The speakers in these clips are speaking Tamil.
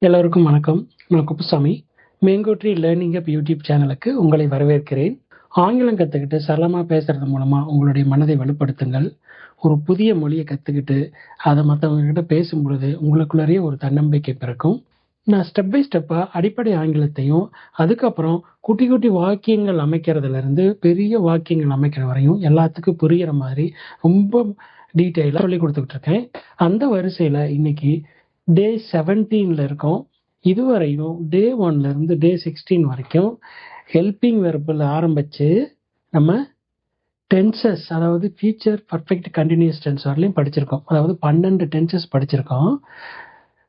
எல்லோருக்கும் வணக்கம். நான் Kuppusamy. Mango tree learning app YouTube சேனலுக்கு உங்களை வரவேற்கிறேன். ஆங்கிலம் கற்றுக்கிட்டு சரளமாக பேசுறது மூலமாக உங்களுடைய மனதை வலுப்படுத்துங்கள். ஒரு புதிய மொழியை கற்றுக்கிட்டு அதை மற்றவங்ககிட்ட பேசும் பொழுது உங்களுக்குள்ளேயே ஒரு தன்னம்பிக்கை பிறக்கும். நான் ஸ்டெப் பை ஸ்டெப்பாக அடிப்படை ஆங்கிலத்தையும் அதுக்கப்புறம் குட்டி குட்டி வாக்கியங்கள் அமைக்கிறதுலேருந்து பெரிய வாக்கியங்கள் அமைக்கிற வரையும் எல்லாத்துக்கும் புரிகிற மாதிரி ரொம்ப டீட்டெயிலாக சொல்லி கொடுத்துக்கிட்டு இருக்கேன். அந்த வரிசையில் இன்னைக்கு டே செவன்டீனில் இருக்கோம். இதுவரையும் டே ஒன்லேருந்து டே சிக்ஸ்டீன் வரைக்கும் ஹெல்பிங் வெர்பில் ஆரம்பித்து நம்ம டென்சஸ் அதாவது ஃபியூச்சர் பர்ஃபெக்ட் கண்டினியூஸ் டென்ஸ் வரலையும் படிச்சிருக்கோம். அதாவது பன்னெண்டு டென்சஸ் படிச்சிருக்கோம்.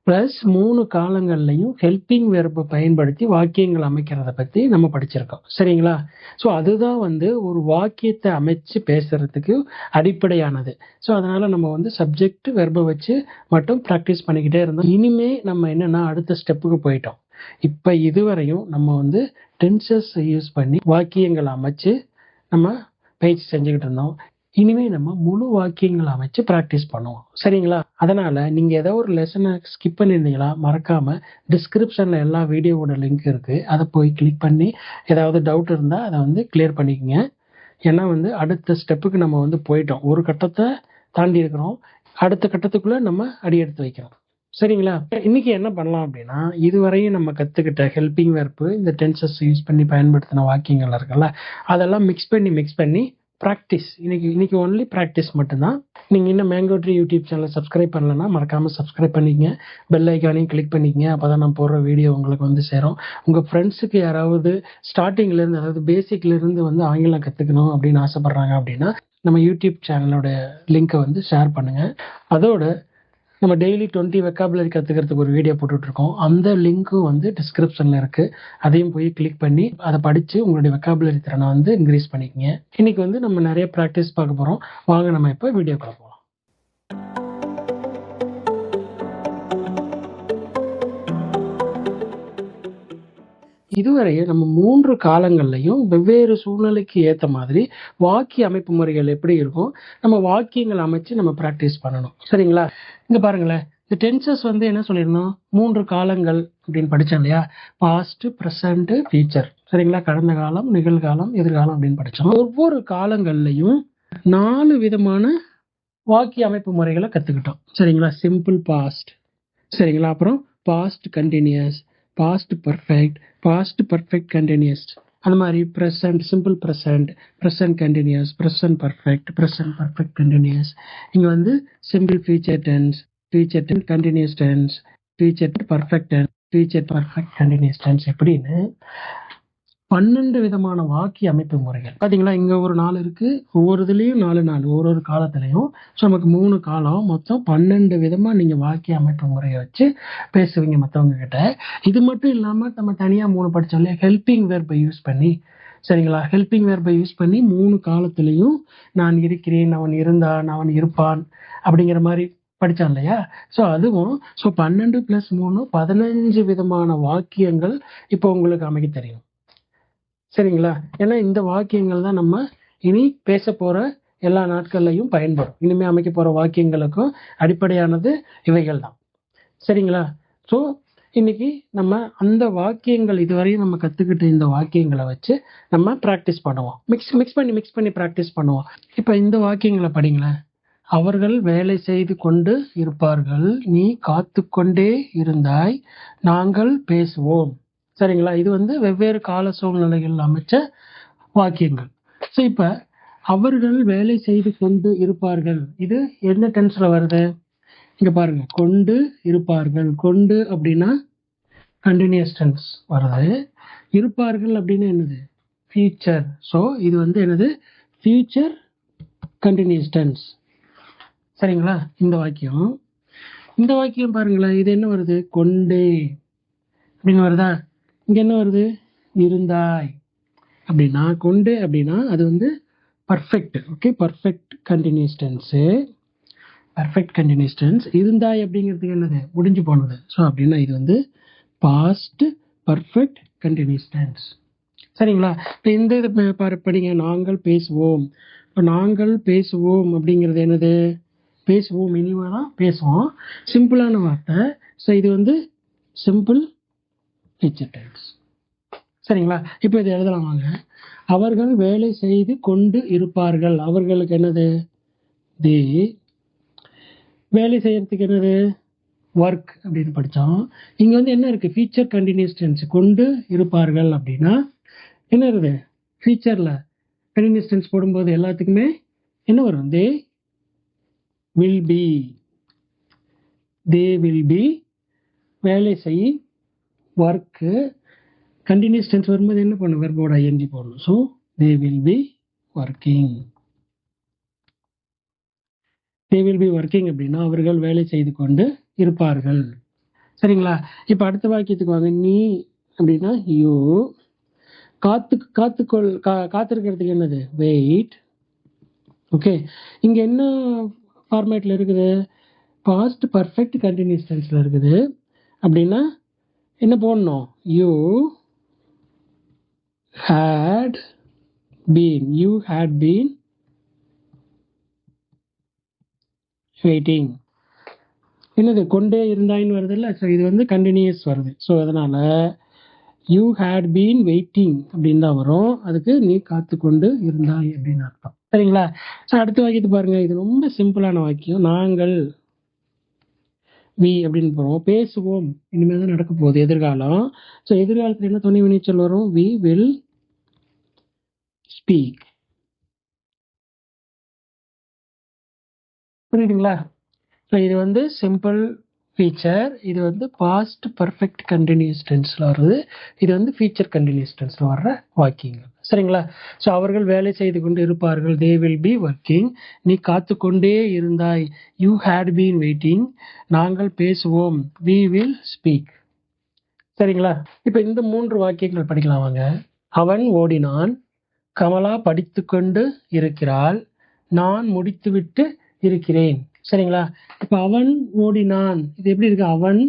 ப்ளஸ் மூணு காலங்கள்லையும் ஹெல்பிங் வெர்பை பயன்படுத்தி வாக்கியங்கள் அமைக்கிறத பற்றி நம்ம படிச்சிருக்கோம். சரிங்களா? ஸோ அதுதான் வந்து ஒரு வாக்கியத்தை அமைச்சு பேசுறதுக்கு அடிப்படையானது. ஸோ அதனால நம்ம வந்து சப்ஜெக்ட் வெர்பை வச்சு மட்டும் ப்ராக்டிஸ் பண்ணிக்கிட்டே இருந்தோம். இனிமே நம்ம என்னன்னா அடுத்த ஸ்டெப்புக்கு போயிட்டோம். இப்போ இதுவரையும் நம்ம வந்து டென்சஸ் யூஸ் பண்ணி வாக்கியங்கள் அமைச்சு நம்ம பயிற்சி செஞ்சுக்கிட்டு இருந்தோம். இனிமே நம்ம முழு வாக்கியங்களை அமைச்சு ப்ராக்டிஸ் பண்ணுவோம். சரிங்களா? அதனால நீங்க ஏதோ ஒரு லெசனை ஸ்கிப் பண்ணியிருந்தீங்களா மறக்காம டிஸ்கிரிப்ஷன்ல எல்லா வீடியோவோட லிங்க் இருக்கு. அதை போய் கிளிக் பண்ணி ஏதாவது டவுட் இருந்தால் அதை வந்து கிளியர் பண்ணிக்கோங்க. ஏன்னா வந்து அடுத்த ஸ்டெப்புக்கு நம்ம வந்து போயிட்டோம். ஒரு கட்டத்தை தாண்டி இருக்கிறோம். அடுத்த கட்டத்துக்குள்ள நம்ம அடி எடுத்து வைக்கிறோம். சரிங்களா? இன்னைக்கு என்ன பண்ணலாம் அப்படின்னா இதுவரையும் நம்ம கத்துக்கிட்ட ஹெல்பிங் வெர்ப்பு இந்த டென்சஸ் யூஸ் பண்ணி பயன்படுத்தின வாக்கியங்கள் இருக்குல்ல அதெல்லாம் மிக்ஸ் பண்ணி மிக்ஸ் பண்ணி ப்ராக்டிஸ் இன்னைக்கு இன்னைக்கு ஒன்லி ப்ராக்டிஸ் மட்டும்தான். நீங்கள் இன்னும் மேங்கோ ட்ரீ யூடியூப் சேனலை சப்ஸ்கிரைப் பண்ணலன்னா மறக்காமல் சப்ஸ்கிரைப் பண்ணிக்கங்க. பெல் ஐக்கானையும் கிளிக் பண்ணிக்கங்க. அப்போ தான் நான் போடுற வீடியோ உங்களுக்கு வந்து சேரும். உங்கள் ஃப்ரெண்ட்ஸுக்கு யாராவது ஸ்டார்டிங்லேருந்து அதாவது பேசிக்லேருந்து வந்து ஆங்கிலம் கற்றுக்கணும் அப்படின்னு ஆசைப்பட்றாங்க அப்படின்னா நம்ம யூடியூப் சேனலோட லிங்க்கை வந்து ஷேர் பண்ணுங்கள் அதோட நம்ம டெய்லி டுவெண்ட்டி வெக்காபுலரி கற்றுக்கிறதுக்கு ஒரு வீடியோ போட்டுட்ருக்கோம். அந்த லிங்க்கும் வந்து டிஸ்கிரிப்ஷனில் இருக்குது அதையும் போய் கிளிக் பண்ணி அதை படித்து உங்களுடைய வெக்காபுலரி திறனை வந்து இன்க்ரீஸ் பண்ணிக்கங்க. இன்னைக்கு வந்து நம்ம நிறைய ப்ராக்டிஸ் பார்க்க போகிறோம் வாங்க நம்ம இப்போ வீடியோக்குள்ள போகலாம் இதுவரை நம்ம மூன்று காலங்கள்லையும் வெவ்வேறு சூழ்நிலைக்கு ஏற்ற மாதிரி வாக்கிய அமைப்பு முறைகள் எப்படி இருக்கும்? நம்ம வாக்கியங்கள் அமைச்சு நம்ம ப்ராக்டிஸ் பண்ணணும். சரிங்களா? இங்க பாருங்களேன். இந்த டென்சஸ் வந்து என்ன சொல்லியிருந்தோம்? மூன்று காலங்கள் அப்படின்னு படித்தோம் இல்லையா? பாஸ்ட் ப்ரெசண்ட் ஃபியூச்சர் சரிங்களா? கடந்த காலம் நிகழ்காலம் எதிர்காலம் அப்படின்னு படித்தோம் ஒவ்வொரு காலங்கள்லையும் நாலு விதமான வாக்கிய அமைப்பு முறைகளை கற்றுக்கிட்டோம் சரிங்களா? சிம்பிள் பாஸ்ட் சரிங்களா? அப்புறம் past continuous past perfect past perfect continuous அந்த மாதிரி present simple present present continuous present perfect present perfect continuous இங்கே வந்து simple future tense future tense continuous tense future perfect tense future perfect continuous tense எப்படின்னு பன்னெண்டு விதமான வாக்கிய அமைப்பு முறைகள். பார்த்தீங்களா இங்கே ஒரு நாள் இருக்குது ஒவ்வொரு இதுலேயும் நாலு நாள் ஒரு ஒரு காலத்துலையும். ஸோ நமக்கு மூணு காலம் மொத்தம் பன்னெண்டு விதமாக நீங்கள் வாக்கிய அமைப்பு முறையை வச்சு பேசுவீங்க மற்றவங்க கிட்ட. இது மட்டும் இல்லாமல் நம்ம தனியாக மூணு படித்தோம் இல்லையா? ஹெல்பிங் வேர்பை யூஸ் பண்ணி. சரிங்களா? ஹெல்பிங் வேர்பை யூஸ் பண்ணி மூணு காலத்துலேயும் நான் இருக்கிறேன் அவன் இருந்தான் அவன் இருப்பான் அப்படிங்கிற மாதிரி படித்தான் இல்லையா? ஸோ அதுவும் ஸோ பன்னெண்டு ப்ளஸ் மூணு பதினஞ்சு விதமான வாக்கியங்கள் இப்போ உங்களுக்கு அமைக்க தெரியும். சரிங்களா? ஏன்னா இந்த வாக்கியங்கள் தான் நம்ம இனி பேச போகிற எல்லா நாட்கள்லையும் பயன்படும். இனிமே அமைக்க போகிற வாக்கியங்களுக்கும் அடிப்படையானது இவைகள் தான். சரிங்களா? ஸோ இன்னைக்கு நம்ம அந்த வாக்கியங்கள் இதுவரையும் நம்ம கற்றுக்கிட்ட இந்த வாக்கியங்களை வச்சு நம்ம ப்ராக்டிஸ் பண்ணுவோம். மிக்ஸ் மிக்ஸ் பண்ணி மிக்ஸ் பண்ணி ப்ராக்டிஸ் பண்ணுவோம். இப்போ இந்த வாக்கியங்களை படிங்களேன். அவர்கள் வேலை செய்து கொண்டு இருப்பார்கள். நீ காத்து கொண்டே இருந்தாய். நாங்கள் பேசுவோம். சரிங்களா? இது வந்து வெவ்வேறு கால சூழ்நிலைகள் அமைச்ச வாக்கியங்கள். ஸோ இப்போ அவர்கள் வேலை செய்து கொண்டு இருப்பார்கள். இது என்ன டென்ஸில் வருது? இங்கே பாருங்க. கொண்டு இருப்பார்கள். கொண்டு அப்படின்னா கண்டினியூஸ் டென்ஸ் வருது. இருப்பார்கள் அப்படின்னா என்னது? ஃபியூச்சர் ஸோ இது வந்து என்னது? ஃபியூச்சர் கண்டினியூஸ் டென்ஸ் சரிங்களா? இந்த வாக்கியம். இந்த வாக்கியம் பாருங்களேன். இது என்ன வருது? கொண்டே. அப்படின்னு வருதா? இங்கே என்ன வருது? இருந்தாய். அப்படின்னா கொண்டு அப்படின்னா அது வந்து perfect okay perfect continuous tense perfect continuous tense இருந்தாய் அப்படிங்கிறதுக்கு என்னது? முடிஞ்சு போனது. ஸோ அப்படின்னா இது வந்து பாஸ்ட் பர்ஃபெக்ட் கண்டினியூஸ் டென்ஸ் சரிங்களா? இப்போ இந்த இது படிங்க நாங்கள் பேசுவோம். இப்போ நாங்கள் பேசுவோம் அப்படிங்கிறது என்னது? பேசுவோம் இனிமே தான் பேசுவோம். சிம்பிளான வார்த்தை. ஸோ இது வந்து சிம்பிள் ஃபியூச்சர் சரிங்களா? இப்போ இது எழுதலாம் வாங்க. அவர்கள் வேலை செய்து கொண்டு இருப்பார்கள். அவர்களுக்கு என்னது? தி வேலை செய்யறதுக்கு என்னது? ஒர்க் அப்படின்னு படித்தோம் இங்கே வந்து என்ன இருக்குது ஃபீச்சர் கண்டினியூஸ் டென்ஸ் கொண்டு இருப்பார்கள் அப்படின்னா என்ன இருக்குது ஃபியூச்சரில் கண்டினியூஸ் டென்ஸ் போடும்போது எல்லாத்துக்குமே என்ன வரும்? They will be they will be வேலை செய் ஒர்க்கு கண்டினியூஸ் டென்ஸ் வரும்போது என்ன பண்ணும்? வெர்போட ஐஎன்ஜி போடணும். So they will be working they will be working அப்படின்னா அவர்கள் வேலை செய்து கொண்டு இருப்பார்கள். சரிங்களா? இப்போ அடுத்த வாக்கியத்துக்கு வாங்க. நீ அப்படின்னா யூ காத்து காத்துக்கொள் கா காத்திருக்கிறதுக்கு என்னது? வெயிட் ஓகே இங்கே என்ன ஃபார்மேட்டில் இருக்குது? பாஸ்ட் பர்ஃபெக்ட் கண்டினியூஸ் டென்ஸில் இருக்குது. அப்படின்னா என்ன போடணும்? You had been you had been waiting. என்னது கொண்டே இருந்தாயின்னு வருது இல்லை ஸோ இது வந்து கண்டினியூஸ் வருது. ஸோ அதனால் யூ ஹேட் பீன் வெயிட்டிங் அப்படின்னு தான் வரும். அதுக்கு நீ காத்து கொண்டு இருந்தாய் அப்படின்னு அர்த்தம். சரிங்களா? ஸோ அடுத்த வாக்கியத்தை பாருங்கள் இது ரொம்ப சிம்பிளான வாக்கியம். நாங்கள் வி அப்படின்னு போகிறோம் பேசுவோம். இனிமேல் தான் நடக்க போகுது எதிர்காலம். ஸோ எதிர்காலத்தில் என்ன துணை வினைச்சல் வரும்? வி வில் ஸ்பீக் புரியுதுங்களா? ஸோ இது வந்து சிம்பிள் ஃபீச்சர் இது வந்து பாஸ்ட் பர்ஃபெக்ட் கண்டினியூஸ் டென்ஸில் வருது. இது வந்து ஃபீச்சர் கண்டினியூஸ் டென்ஸில் வர்ற வாக்கியங்கள். சரிங்களா? ஸோ அவர்கள் வேலை செய்து கொண்டு இருப்பார்கள். தே வில் பி ஒர்க்கிங் நீ காத்து கொண்டே இருந்தாய். யூ ஹேட் பீன் வெயிட்டிங் நாங்கள் பேசுவோம். வி வில் ஸ்பீக் சரிங்களா? இப்போ இந்த மூன்று வாக்கியங்கள் படிக்கலாம் வாங்க. அவன் ஓடினான். கமலா படித்து கொண்டு இருக்கிறாள். நான் முடித்துவிட்டு இருக்கிறேன். சரிங்களா? இப்போ அவன் ஓடினான். இது எப்படி இருக்கு? அவன்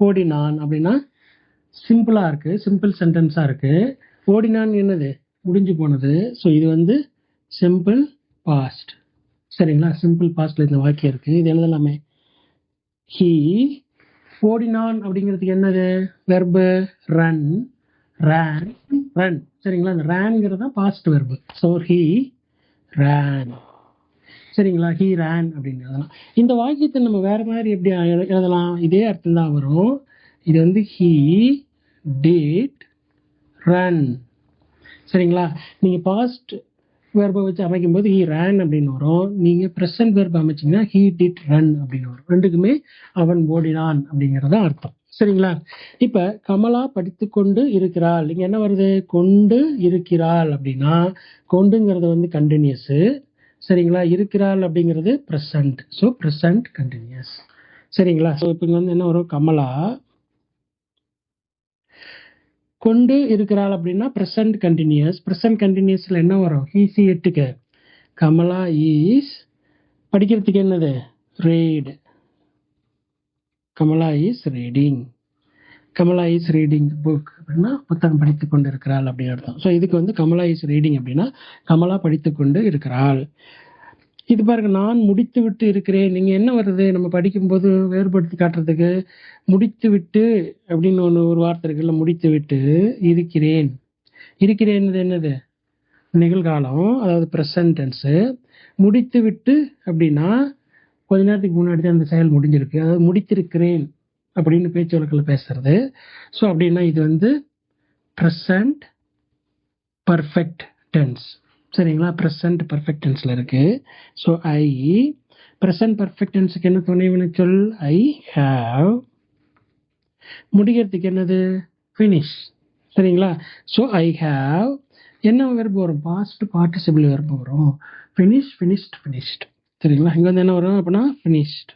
ஓடினான் அப்படின்னா சிம்பிளாக இருக்குது சிம்பிள் சென்டென்ஸாக இருக்குது ஓடினான் என்னது? முடிஞ்சு போனது. ஸோ இது வந்து சிம்பிள் பாஸ்ட் சரிங்களா? சிம்பிள் பாஸ்ட்ல இந்த வாக்கியம் இருக்கு. இது எழுதலாமே. ஹீ ஓடினான் அப்படிங்கிறதுக்கு என்னது? வெர்பு ரன் ரேன் ரன் சரிங்களா? இந்த ரேனுங்கிறது தான் past verb so he ran சரிங்களா? ஹீ ரேன் அப்படின்னு எழுதலாம். இந்த வாக்கியத்தை நம்ம வேற மாதிரி எப்படி எழுதலாம்? இதே அர்த்தம் தான் வரும். இது வந்து ஹீ டேட் ரன் சரிங்களா? நீங்கள் பாஸ்ட் வெர்பை வச்சு அமைக்கும்போது ஹீ ரேன் அப்படின்னு வரும். நீங்கள் ப்ரெசன்ட் வேர்பை அமைச்சிங்கன்னா ஹீ டிட் ரன் அப்படின்னு வரும். ரெண்டுக்குமே அவன் ஓடினான் அப்படிங்கிறது தான் அர்த்தம். சரிங்களா? இப்போ கமலா படித்து கொண்டு இருக்கிறாள். இங்கே என்ன வருது? கொண்டு இருக்கிறாள் அப்படின்னா கொண்டுங்கிறது வந்து கண்டினியூஸு சரிங்களா? இருக்கிறாள் அப்படிங்கிறது ப்ரெசன்ட் ஸோ ப்ரெசன்ட் கண்டினியூஸ் சரிங்களா? ஸோ இப்போ இங்கே வந்து என்ன வரும்? கமலா கொண்டு இருக்கிறாள் அப்படின்னா ப்ரெசன்ட் கண்டினியூஸ் ப்ரெசன்ட் கண்டினியூஸில் என்ன வரும்? ஈஸி எட்டுக்கு கமலா ஈஸ் படிக்கிறதுக்கு என்னது? Read Kamala is reading Kamala is reading book அப்படின்னா புத்தகம் படித்து கொண்டு இருக்கிறாள் அப்படின்னு அர்த்தம். ஸோ இதுக்கு வந்து கமலா இஸ் ரீடிங் அப்படின்னா கமலா படித்து கொண்டு இருக்கிறாள். இது பாருங்க நான் முடித்து விட்டு இருக்கிறேன். நீங்க என்ன வருது நம்ம படிக்கும்போது வேறுபடுத்தி காட்டுறதுக்கு முடித்து விட்டு அப்படின்னு ஒன்று ஒரு வார்த்தை இருக்குல்ல முடித்து விட்டு இருக்கிறேன். இருக்கிறேன் என்னது? நிகழ்காலம் அதாவது ப்ரெசன்ட் டென்ஸு முடித்து விட்டு அப்படின்னா கொஞ்ச நேரத்துக்கு முன்னாடி தான் அந்த செயல் முடிஞ்சிருக்கு. அதாவது முடித்திருக்கிறேன் அப்படின்னு பேச்சு வழக்கில் பேசுறது. ஸோ அப்படின்னா இது வந்து ப்ரெசன்ட் பர்ஃபெக்ட் டென்ஸ் சரிங்களா? ப்ரெசன்ட் பர்ஃபெக்ட் டென்ஸில் ஸோ ஐ ப்ரெசன்ட் பர்ஃபெக்ட் டென்ஸுக்கு என்ன துணை சொல்? ஐ ஹாவ் முடிக்கிறதுக்கு என்னது? ஃபினிஷ் சரிங்களா? ஸோ ஐ ஹாவ் என்ன வெறுப்பு வரும்? பாஸ்ட் பார்ட்டிசிபிள் வெறுப்பு வரும். ஃபினிஷ் ஃபினிஷ்ட் ஃபினிஷ்ட் சரிங்களா? இங்கே வந்து என்ன வரும் அப்படின்னா ஃபினிஷ்ட்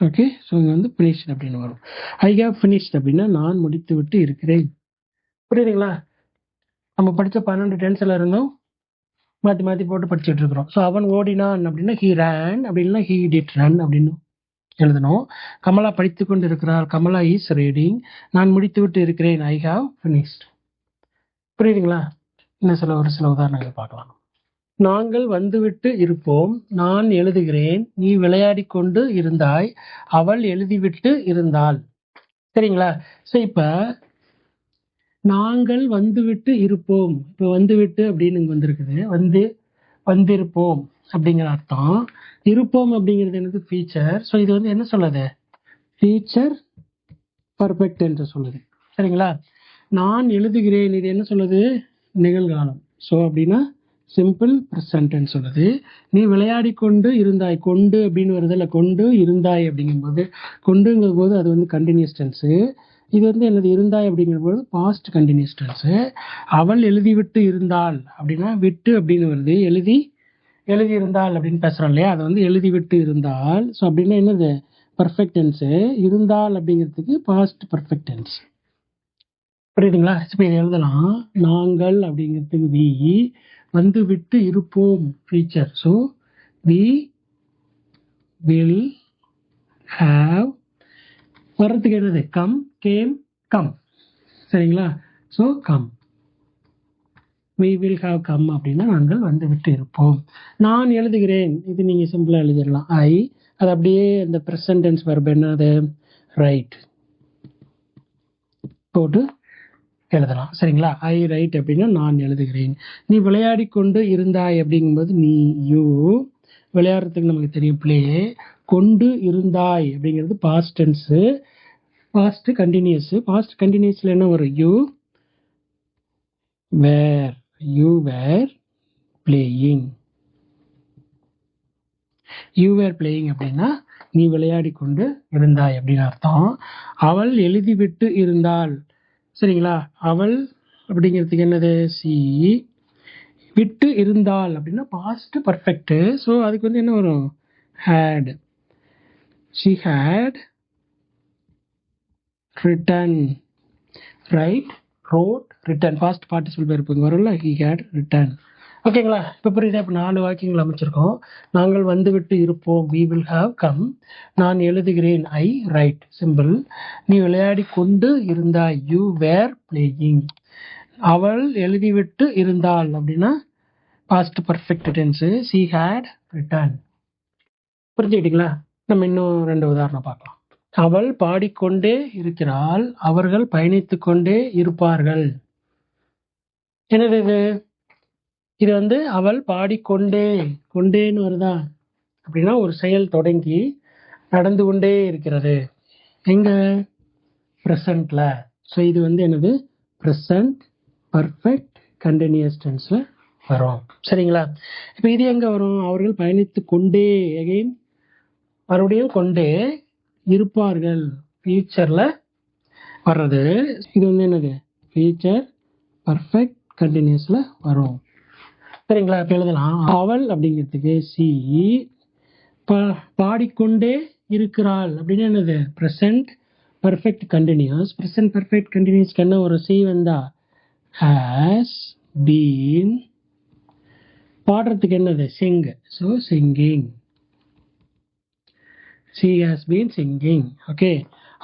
ஓகே ஸோ இங்கே வந்து ஃபினிஷ்ட் அப்படின்னு வரும். ஐ ஹேவ் ஃபினிஷ்ட் அப்படின்னா நான் முடித்து விட்டு இருக்கிறேன். புரியுதுங்களா? நம்ம படித்த பன்னெண்டு டென்ஸில் இருந்தும் மாற்றி மாற்றி போட்டு படிச்சுட்டு இருக்கிறோம். ஸோ அவன் ஓடினான் அப்படின்னா ஹீ ரேன் அப்படின்னா ஹீ டிட் ரன் அப்படின்னு எழுதணும். கமலா படித்து கொண்டு இருக்கிறார் கமலா இஸ் ரீடிங் நான் முடித்து விட்டு இருக்கிறேன். ஐ ஹாவ் ஃபினிஷ்ட் புரியுதுங்களா? இன்னும் சில ஒரு சில உதாரணங்கள் பார்க்கலாம். நாங்கள் வந்துவிட்டு இருப்போம். நான் எழுதுகிறேன். நீ விளையாடி கொண்டு இருந்தாய். அவள் எழுதிவிட்டு இருந்தாள். சரிங்களா? ஸோ இப்போ நாங்கள் வந்துவிட்டு இருப்போம். இப்போ வந்துவிட்டு அப்படின்னு இங்கே வந்திருக்குது. வந்து வந்திருப்போம் அப்படிங்கிற அர்த்தம். இருப்போம் அப்படிங்கிறது என்னது? ஃபீச்சர் ஸோ இது வந்து என்ன சொல்லுது? ஃபீச்சர் பர்ஃபெக்ட் என்று சொல்லுது. சரிங்களா? நான் எழுதுகிறேன். இது என்ன சொல்லுது? நிகழ்காலம். ஸோ அப்படின்னா சிம்பிள் ப்ரெசன்ட்னு சொல்லுது. நீ விளையாடி கொண்டு இருந்தாய். கொண்டு அப்படின்னு வருது இல்லை கொண்டு இருந்தாய் அப்படிங்கும்போது கொண்டுங்கும் போது அது வந்து கண்டினியூஸ் டென்ஸு இது வந்து எனது இருந்தாய் அப்படிங்கிற பொழுது பாஸ்ட் கண்டினியூஸ் டென்ஸு அவள் எழுதிவிட்டு இருந்தாள் அப்படின்னா விட்டு அப்படின்னு வருது. எழுதி எழுதி இருந்தாள் அப்படின்னு பேசுகிறோம் இல்லையா? அதை வந்து எழுதி விட்டு இருந்தால் ஸோ அப்படின்னா என்னது? பர்ஃபெக்ட் டென்ஸு இருந்தால் அப்படிங்கிறதுக்கு பாஸ்ட் பர்ஃபெக்ட் டென்ஸ் புரியுதுங்களா? இப்போ இதை எழுதலாம். நாங்கள் அப்படிங்கிறதுக்கு வி வந்து விட்டு இருப்போம் future so we will have வர்றதுக்கு என்னது? கம் கேம் கம் சரிங்களா? So come we will have come அப்படின்னா நாங்கள் வந்து விட்டு இருப்போம் நான் எழுதுகிறேன். இது நீங்கள் சிம்பிளாக எழுதிடலாம். ஐ அது அப்படியே அந்த ப்ரெசன்டென்ஸ் டென்ஸ் என்னது? ரைட் போட்டு எழுதலாம். சரிங்களா? ஐ ரைட் அப்படின்னா நான் எழுதுகிறேன். நீ விளையாடி கொண்டு இருந்தாய் அப்படிங்கும்போது நீ யூ விளையாடுறதுக்கு நமக்கு தெரியும். பிளே கொண்டு இருந்தாய் அப்படிங்கிறது past tense past continuous past கண்டினியூஸில் என்ன வரும்? You were you were playing you were playing அப்படின்னா நீ விளையாடி கொண்டு இருந்தாய் அப்படின்னு அர்த்தம். அவள் எழுதிவிட்டு இருந்தாள். சரிங்களா? அவள் அப்படிங்கிறதுக்கு என்னது? சி விட்டு இருந்தாள் அப்படின்னா பாஸ்ட் பர்ஃபெக்ட்டு ஸோ அதுக்கு வந்து என்ன வரும்? Had she had written write wrote written past participle இருப்பீங்க வரும்ல? ஹி ஹேட் ரிட்டன் ஓகேங்களா இப்போ புரியுதா? இப்போ நாலு வாக்கியங்கள் அமைச்சிருக்கோம். நாங்கள் வந்துவிட்டு இருப்போம். வி வில் ஹாவ் கம் நான் எழுதுகிறேன். ஐ ரைட் சிம்பிள் நீ விளையாடி கொண்டு இருந்தாய். யூ வேர் பிளேயிங் அவள் எழுதிவிட்டு இருந்தாள் அப்படின்னா past perfect tense she had written புரிஞ்சுக்கிட்டீங்களா? நம்ம இன்னும் ரெண்டு உதாரணம் பார்க்கலாம். அவள் பாடிக்கொண்டே இருக்கிறாள் அவர்கள் பயணித்து கொண்டே இருப்பார்கள். என்னது இது? இது வந்து அவள் பாடிக்கொண்டே கொண்டேன்னு வருதா? அப்படின்னா ஒரு செயல் தொடங்கி நடந்து கொண்டே இருக்கிறது. எங்க? ப்ரெசண்ட்ல ஸோ இது வந்து என்னது? ப்ரெசண்ட் பர்ஃபெக்ட் கண்டினியூஸ் டென்ஸில் வரும். சரிங்களா? இப்போ இது எங்கே வரும்? அவர்கள் பயணித்து கொண்டே அகைன் மறுபடியும் கொண்டே இருப்பார்கள். ஃபியூச்சரில் வர்றது. இது வந்து என்னது? ஃபியூச்சர் பர்ஃபெக்ட் கண்டினியூஸில் வரும். சரிங்களா? இப்போ எழுதலாம். அவள் அப்படிங்கிறதுக்கு சி பா பாடிக்கொண்டே இருக்கிறாள். அப்படின்னு என்னது? Present perfect continuous present perfect கண்டினியூஸ்க்கு என்ன ஒரு சி வந்தா? ஹேஸ் பீன் பாடுறதுக்கு என்னது? Sing so singing she has been singing okay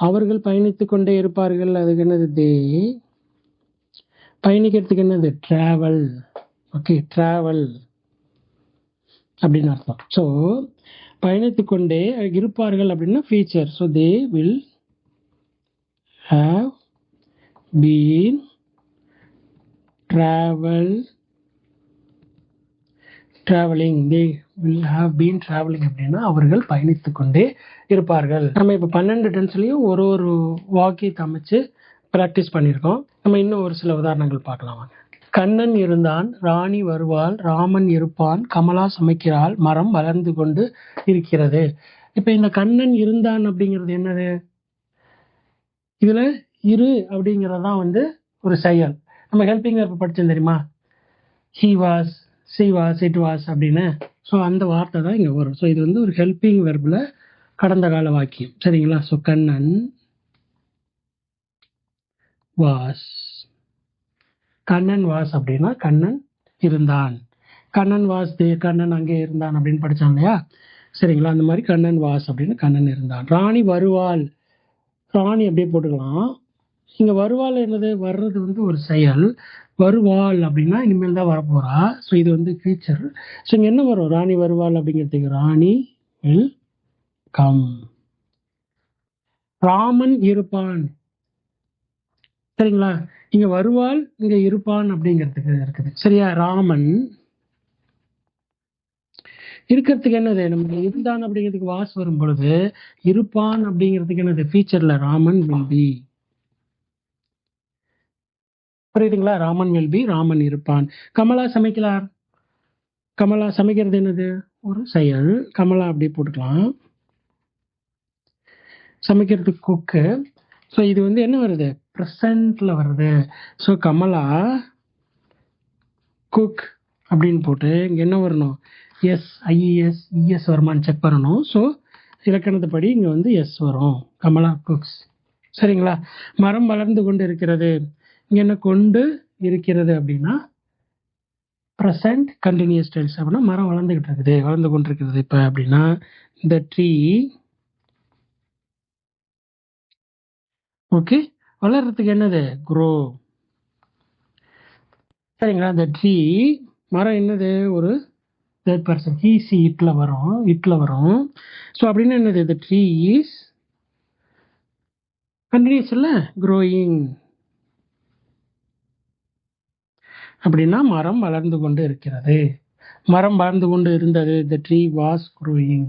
அவர்கள் பயணித்து கொண்டே இருப்பார்கள். அதுக்கு என்னது? தே பயணிக்கிறதுக்கு என்னது? ட்ராவல் ஓகே ட்ராவல் அப்படின்னு அர்த்தம். ஸோ பயணித்து கொண்டே இருப்பார்கள் அப்படின்னா future so they will have been travel travelling they will have been travelling அப்படின்னா அவர்கள் பயணித்து கொண்டே இருப்பார்கள். நம்ம இப்போ பன்னெண்டு டென்ஸ்லையும் ஒரு ஒரு வாக்கியத்தை அமைச்சு ப்ராக்டிஸ் பண்ணியிருக்கோம். நம்ம இன்னும் ஒரு சில உதாரணங்கள் பார்க்கலாம் வாங்க. கண்ணன் இருந்தான் ராணி வருவாள் ராமன் இருப்பான் கமலா சமைக்கிறாள் மரம் வளர்ந்து கொண்டு இருக்கிறது. இப்போ இந்த கண்ணன் இருந்தான் அப்படிங்கிறது என்னது? இதுல இரு அப்படிங்கிறது தான் வந்து ஒரு செயல். நம்ம ஹெல்பிங் வெர்ப் படிச்சோம் தெரியுமா? He was she was it was அப்படின்னு. ஸோ அந்த வார்த்தை தான் இங்கே வரும். ஸோ இது வந்து ஒரு ஹெல்பிங் வெர்பில் கடந்த கால வாக்கியம். சரிங்களா? So Kannan was Kannan was அப்படின்னா கண்ணன் இருந்தான். கண்ணன் வாஸ் தே கண்ணன் அங்கே இருந்தான் அப்படின்னு படிச்சான் இல்லையா? சரிங்களா? அந்த மாதிரி கண்ணன் வாஸ் அப்படின்னு கண்ணன் இருந்தான். ராணி வருவாள். ராணி அப்படியே போட்டுக்கலாம். இங்க வருவாள் என்னது? வர்றது வந்து ஒரு செயல். வருவாள் அப்படின்னா இனிமேல் தான் வரப்போறா. ஸோ இது வந்து ஃபியூச்சர் ஸோ இங்கே என்ன வரும்? ராணி வருவாள் அப்படிங்கிறதுக்கு ராணி வில் கம் ராமன் இருப்பான். சரிங்களா? இங்க வருவாள் இங்க இருப்பான் அப்படிங்கிறதுக்கு இருக்குது. சரியா? ராமன். இருக்கிறதுக்கு என்னது? நமக்கு இருந்தான் அப்படிங்கிறதுக்கு வாஸ் வரும் பொழுது இருப்பான் அப்படிங்கிறதுக்கு என்னது? ஃபியூச்சர்ல ராமன் வில் பி புரியுதுங்களா? ராமன் வில் பி ராமன் இருப்பான். கமலா சமைக்கலார் கமலா சமைக்கிறது என்னது? ஒரு செயல். கமலா அப்படி போட்டுக்கலாம். சமைக்கிறது குக்கு. ஸோ இது வந்து என்ன வருது? ப்ரெசண்டில் வருது. ஸோ கமலா குக் அப்படின்னு போட்டு இங்கே என்ன வரணும்? எஸ் ஐஇஎஸ் இஎஸ் வருமான்னு செக் பண்ணணும். ஸோ இலக்கணத்துப்படி இங்கே வந்து எஸ் வரும். கமலா குக்ஸ் சரிங்களா? மரம் வளர்ந்து கொண்டு இருக்கிறது என்ன கொண்டு இருக்கிறது அப்படின்னா ப்ரெசண்ட் கண்டினியூஸ் டென்ஸ் அப்படின்னா மரம் வளர்ந்துக்கிட்டு இருக்குது வளர்ந்து கொண்டு இருக்குது இப்போ அப்படின்னா இந்த ட்ரீ ஓகே வளர்றதுக்கு என்னது? க்ரோ சரிங்களா? இந்த ட்ரீ மரம் என்னது? ஒரு தேர்ட் பர்சன் ஈஸி சி இட்ல வரும் இட்ல வரும். ஸோ அப்படின்னு என்னது? இந்த ட்ரீ இஸ் கண்டினியூஸ் இல்லை? க்ரோயிங் அப்படின்னா மரம் வளர்ந்து கொண்டு இருக்கிறது. மரம் வளர்ந்து கொண்டு இருந்தது த ட்ரீ வாஸ் க்ரோயிங்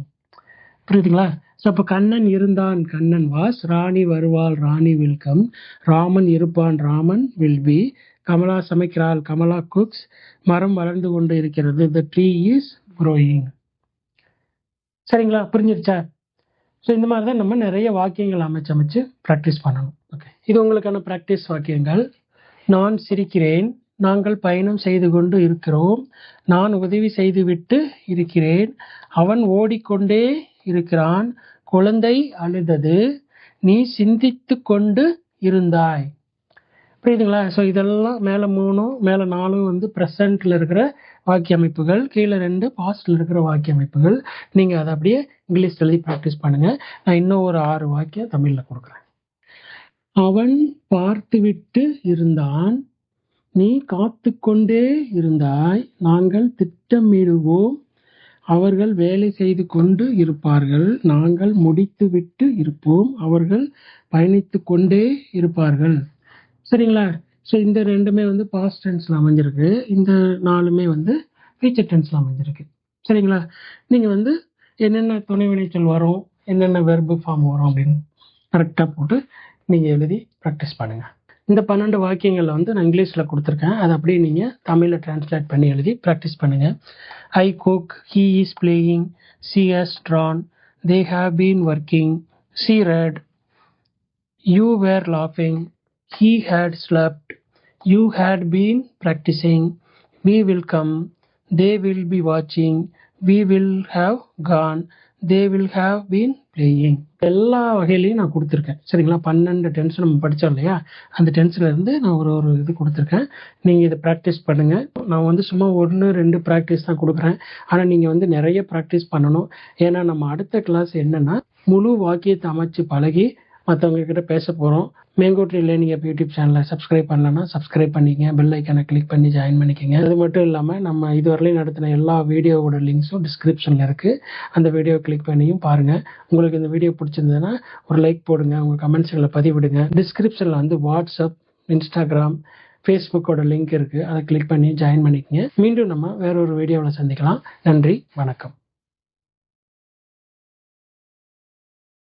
புரியுதுங்களா? ஸோ அப்போ கண்ணன் இருந்தான் கண்ணன் வாஸ் ராணி வருவாள் ராணி வில்கம் ராமன் இருப்பான் ராமன் வில் பி கமலா சமைக்கிறாள் கமலா குக்ஸ் மரம் வளர்ந்து கொண்டு இருக்கிறது த ட்ரீ இஸ் க்ரோயிங் சரிங்களா? புரிஞ்சிருச்சா? ஸோ இந்த மாதிரி தான் நம்ம நிறைய வாக்கியங்கள் அமைச்சு அமைச்சு ப்ராக்டிஸ் பண்ணணும். ஓகே இது உங்களுக்கான ப்ராக்டிஸ் வாக்கியங்கள். நான் சிரிக்கிறேன் நாங்கள் பயணம் செய்து கொண்டு இருக்கிறோம். நான் உதவி செய்துவிட்டு இருக்கிறேன். அவன் ஓடிக்கொண்டே இருக்கிறான். குழந்தை அழுதது. நீ சிந்தித்து கொண்டு இருந்தாய். புரியுதுங்களா? ஸோ இதெல்லாம் மேலே மூணும் மேலே நாலும் வந்து ப்ரெசண்ட்டில் இருக்கிற வாக்கிய அமைப்புகள் கீழே ரெண்டு பாஸ்டில் இருக்கிற வாக்கிய அமைப்புகள் நீங்கள் அதை அப்படியே இங்கிலீஷ் எழுதி ப்ராக்டிஸ் பண்ணுங்கள் நான் இன்னும் ஒரு ஆறு வாக்கியம் தமிழில் கொடுக்குறேன். அவன் பார்த்துவிட்டு இருந்தான். நீ காத்து கொண்டே இருந்தாய். நாங்கள் திட்டமிடுவோம். அவர்கள் வேலை செய்து கொண்டு இருப்பார்கள். நாங்கள் முடித்துவிட்டு இருப்போம். அவர்கள் பயணித்து கொண்டே இருப்பார்கள். சரிங்களா? ஸோ இந்த ரெண்டுமே வந்து பாஸ்ட் டென்ஸில் அமைஞ்சிருக்கு. இந்த நாலுமே வந்து ஃபியூச்சர் டென்ஸில் அமைஞ்சிருக்கு. சரிங்களா? நீங்கள் வந்து என்னென்ன துணை வினைச்சொல் வரும்? என்னென்ன வெர்பு ஃபார்ம் வரும் அப்படின்னு கரெக்டாக போட்டு நீங்கள் எழுதி ப்ராக்டிஸ் பண்ணுங்கள் இந்த பன்னெண்டு வாக்கியங்களை வந்து நான் இங்கிலீஷில் கொடுத்துருக்கேன். அதை அப்படியே நீங்கள் தமிழில் டிரான்ஸ்லேட் பண்ணி எழுதி ப்ராக்டிஸ் பண்ணுங்கள் ஐ cook he is playing C has Tran they have been working C read you where லாஃபிங் he had slept you had been practising we will come they will B வாட்சிங் we will have Khan they will have been playing எல்லா வகையிலையும் நான் கொடுத்துருக்கேன். சரிங்களா? பன்னெண்டு டென்ஸ் நம்ம படித்தோம் இல்லையா? அந்த டென்ஷன்லேருந்து நான் ஒரு ஒரு இது கொடுத்துருக்கேன். நீங்கள் இதை ப்ராக்டிஸ் பண்ணுங்கள் நான் வந்து சும்மா ஒன்று ரெண்டு ப்ராக்டிஸ் தான் கொடுக்குறேன். ஆனால் நீங்கள் வந்து நிறைய ப்ராக்டிஸ் பண்ணணும். ஏன்னா நம்ம அடுத்த கிளாஸ் என்னன்னா முழு வாக்கியத்தை அமைச்சு பழகி மற்றவங்க கிட்ட பேச போகிறோம் மேங்கோ நீங்கள் லேர்னிங் ஆப் யூடியூப் சேனலை சப்ஸ்கிரைப் பண்ணலன்னா சப்ஸ்கிரைப் பண்ணிக்கங்க. பெல் ஐக்கனை கிளிக் பண்ணி ஜாயின் பண்ணிக்கங்க. அது மட்டும் இல்லாமல் நம்ம இதுவரையிலையும் நடத்தின எல்லா வீடியோவோட லிங்க்ஸும் டிஸ்கிரிப்ஷனில் இருக்குது அந்த வீடியோ கிளிக் பண்ணியும் பாருங்கள் உங்களுக்கு இந்த வீடியோ பிடிச்சிருந்ததுன்னா ஒரு லைக் போடுங்க. உங்கள் கமெண்ட்ஸ்களை பதிவிடுங்க. டிஸ்கிரிப்ஷனில் வந்து வாட்ஸ்அப் இன்ஸ்டாகிராம் ஃபேஸ்புக்கோட லிங்க் இருக்குது அதை கிளிக் பண்ணி ஜாயின் பண்ணிக்கங்க. மீண்டும் நம்ம வேற ஒரு வீடியோவில் சந்திக்கலாம். நன்றி வணக்கம்.